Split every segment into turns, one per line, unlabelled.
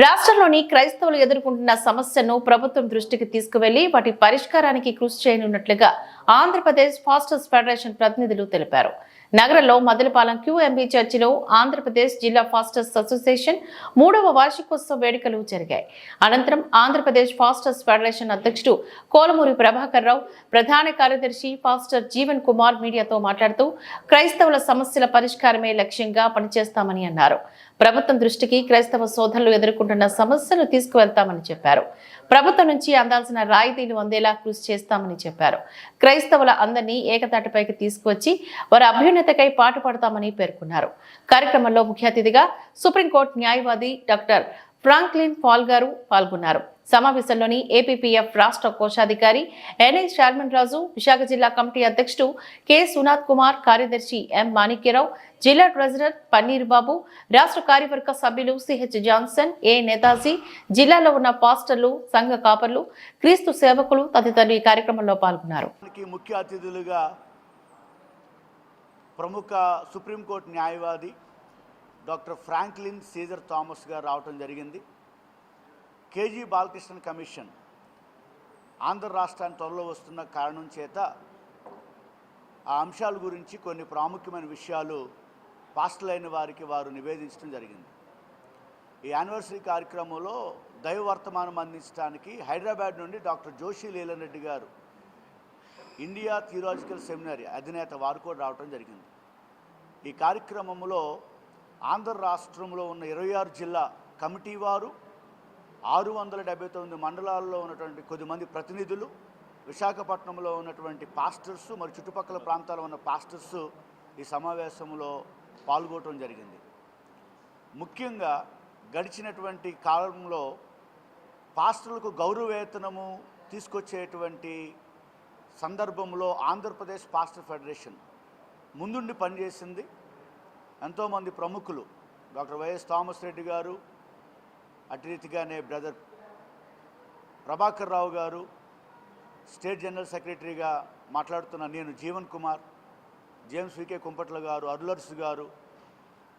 రాష్ట్రంలోని క్రైస్తవులు ఎదుర్కొంటున్న సమస్యను ప్రభుత్వం దృష్టికి తీసుకువెళ్ళి వాటి పరిష్కారానికి కృషి చేయనున్నట్లుగా ఆంధ్రప్రదేశ్ ఫాస్టర్స్ ఫెడరేషన్ ప్రతినిధులు తెలిపారు. నగరంలో మదలపాలెం క్యూఎంబీ చర్చిలో ఆంధ్రప్రదేశ్ జిల్లా ఫాస్టర్స్ అసోసియేషన్ మూడవ వార్షికోత్సవ వేడుకలు జరిగాయి. అనంతరం ఆంధ్రప్రదేశ్ ఫాస్టర్స్ ఫెడరేషన్ అధ్యక్షుడు కోలమూరి ప్రభాకర్ రావు ప్రధాన కార్యదర్శి ఫాస్టర్ జీవన్ కుమార్ మీడియాతో మాట్లాడుతూ క్రైస్తవుల సమస్యల పరిష్కారమే లక్ష్యంగా పనిచేస్తామని అన్నారు. ప్రభుత్వం దృష్టికి క్రైస్తవ సోదరులు ఎదుర్కొంటున్న సమస్యలు తీసుకువెళ్తామని చెప్పారు. ప్రభుత్వం నుంచి అందాల్సిన రాయితీలు అందేలా కృషి చేస్తామని చెప్పారు. క్రైస్తవుల అందరినీ ఏకతాటిపైకి తీసుకువచ్చి వారి అభ్యున్నతకై పాటుపడతామని పేర్కొన్నారు. కార్యక్రమంలో ముఖ్య అతిథిగా సుప్రీంకోర్టు న్యాయవాది డాక్టర్ ఫ్రాంక్లిన్ పాల్ గారు పాల్గొన్నారు. సమావేశంలోని ఏపీపీఎఫ్ రాష్ట్ర కోశాధికారి ఎన్ఐ చైర్మన్ రాజు విశాఖ జిల్లా కమిటీ అధ్యక్షుడు కె. సునాథ్ కుమార్ కార్యదర్శి ఎం. మాణిక్యరావు జిల్లా ట్రెజరర్ పన్నీర్ బాబు రాష్ట్ర కార్యవర్గ సభ్యులు సిహెచ్ జాన్సన్ ఏ. నేతాజీ జిల్లాలో ఉన్న పాస్టర్లు సంఘ కాపర్లు క్రీస్తు సేవకులు తదితరులు ఈ కార్యక్రమంలో పాల్గొన్నారు.
ముఖ్య అతిథులుగా ప్రముఖ సుప్రీంకోర్టు న్యాయవాది డాక్టర్ ఫ్రాంక్లిన్ సీజర్ థామస్ గారు రావటం జరిగింది. కేజీ బాలకృష్ణ కమిషన్ ఆంధ్ర రాష్ట్రాన్ని త్వరలో వస్తున్న కారణం చేత ఆ అంశాల గురించి కొన్ని ప్రాముఖ్యమైన విషయాలు పాస్టలైన వారికి వారు నివేదించడం జరిగింది. ఈ యానివర్సరీ కార్యక్రమంలో దైవ వర్తమానం అందించడానికి హైదరాబాద్ నుండి డాక్టర్ జోషి లీలన్ రెడ్డి గారు ఇండియా థియలాజికల్ సెమినరీ అధినేత వారు కూడా రావడం జరిగింది. ఈ కార్యక్రమంలో ఆంధ్ర రాష్ట్రంలో ఉన్న ఇరవై ఆరు జిల్లా కమిటీ వారు ఆరు వందల డెబ్బై తొమ్మిది మండలాల్లో ఉన్నటువంటి కొద్దిమంది ప్రతినిధులు విశాఖపట్నంలో ఉన్నటువంటి పాస్టర్స్ మరి చుట్టుపక్కల ప్రాంతాల్లో ఉన్న పాస్టర్స్ ఈ సమావేశంలో పాల్గొనడం జరిగింది. ముఖ్యంగా గడిచినటువంటి కాలంలో పాస్టర్లకు గౌరవవేతనము తీసుకొచ్చేటువంటి సందర్భంలో ఆంధ్రప్రదేశ్ పాస్టర్ ఫెడరేషన్ ముందుండి పనిచేసింది. ఎంతోమంది ప్రముఖులు. డాక్టర్ వైఎస్ థామస్ రెడ్డి గారు అటు రీతిగానే బ్రదర్ ప్రభాకర్ రావు గారు స్టేట్ జనరల్ సెక్రటరీగా మాట్లాడుతున్న నేను జీవన్ కుమార్ జేమ్స్ వికే కుంపట్ల గారు అరులర్స్ గారు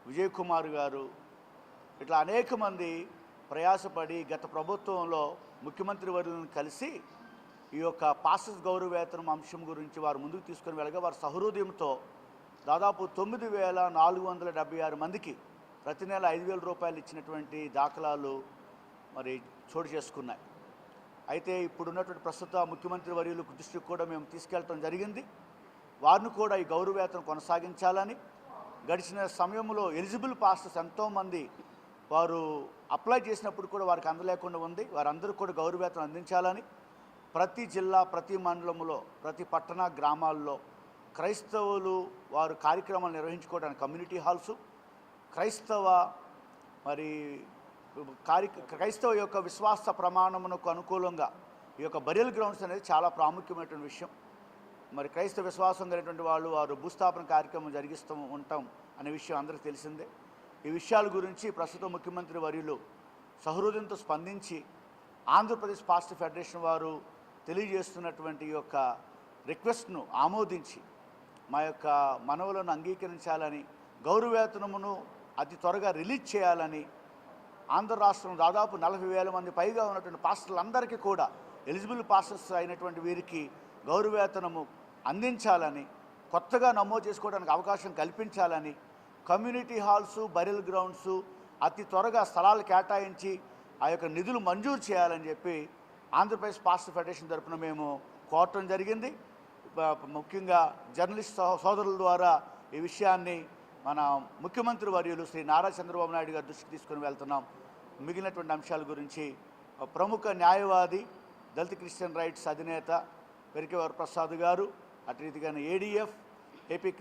విజయ్ కుమార్ గారు ఇట్లా అనేక మంది ప్రయాసపడి గత ప్రభుత్వంలో ముఖ్యమంత్రి వర్యులను కలిసి ఈ యొక్క పాసెస్ గౌరవవేతనం అంశం గురించి వారు ముందుకు తీసుకొని వెళ్ళగా వారు సహృదయంతో దాదాపు తొమ్మిది వేల నాలుగు వందల డెబ్బై ఆరు మందికి ప్రతి నెల ఐదు వేల రూపాయలు ఇచ్చినటువంటి దాఖలాలు మరి చోటు చేసుకున్నాయి. అయితే ఇప్పుడున్నటువంటి ప్రస్తుత ముఖ్యమంత్రి వర్యుల దృష్టికి కూడా మేము తీసుకెళ్ళటం జరిగింది. వారిని కూడా ఈ గౌరవవేతనం కొనసాగించాలని గడిచిన సమయంలో ఎలిజిబుల్ పాస్టర్స్ ఎంతోమంది వారు అప్లై చేసినప్పుడు కూడా వారికి అందలేకుండా ఉంది. వారందరూ కూడా గౌరవవేతనం అందించాలని ప్రతి జిల్లా ప్రతి మండలంలో ప్రతి పట్టణ గ్రామాల్లో క్రైస్తవులు వారు కార్యక్రమాలు నిర్వహించుకోవడానికి కమ్యూనిటీ హాల్స్ క్రైస్తవ మరి కార్య క్రైస్తవ యొక్క విశ్వాస ప్రమాణమునకు అనుకూలంగా ఈ యొక్క బరియల్ గ్రౌండ్స్ అనేది చాలా ప్రాముఖ్యమైనటువంటి విషయం. మరి క్రైస్తవ విశ్వాసం కలిగినటువంటి వాళ్ళు వారు భూస్థాపన కార్యక్రమం జరిగిస్తూ ఉంటాం అనే విషయం అందరికీ తెలిసిందే. ఈ విషయాల గురించి ప్రస్తుత ముఖ్యమంత్రి వర్యులు సహృదయంతో స్పందించి ఆంధ్రప్రదేశ్ పాస్ట్ ఫెడరేషన్ వారు తెలియజేస్తున్నటువంటి ఈ యొక్క రిక్వెస్ట్ను ఆమోదించి మా యొక్క మనవులను అంగీకరించాలని గౌరవేతనమును అతి త్వరగా రిలీజ్ చేయాలని ఆంధ్ర రాష్ట్రం దాదాపు నలభై వేల మంది పైగా ఉన్నటువంటి పాస్టర్లందరికీ కూడా ఎలిజిబుల్ పాస్టర్స్ అయినటువంటి వీరికి గౌరవేతనము అందించాలని కొత్తగా నమోదు చేసుకోవడానికి అవకాశం కల్పించాలని కమ్యూనిటీ హాల్స్ బరిల్ గ్రౌండ్స్ అతి త్వరగా స్థలాలు కేటాయించి ఆ యొక్క నిధులు మంజూరు చేయాలని చెప్పి ఆంధ్రప్రదేశ్ పాస్టర్ ఫెడరేషన్ తరఫున మేము కోరటం జరిగింది. ముఖ్యంగా జర్నలిస్ట్ సోదరుల ద్వారా ఈ విషయాన్ని మన ముఖ్యమంత్రి వర్యులు శ్రీ నారా చంద్రబాబు నాయుడు గారి దృష్టికి తీసుకుని వెళ్తున్నాం. మిగిలినటువంటి అంశాల గురించి ప్రముఖ న్యాయవాది దళిత క్రిస్టియన్ రైట్స్ అధినేత పెరికేవారు ప్రసాద్ గారు అటు రీతిగానే ఏడీఎఫ్ ఏపీ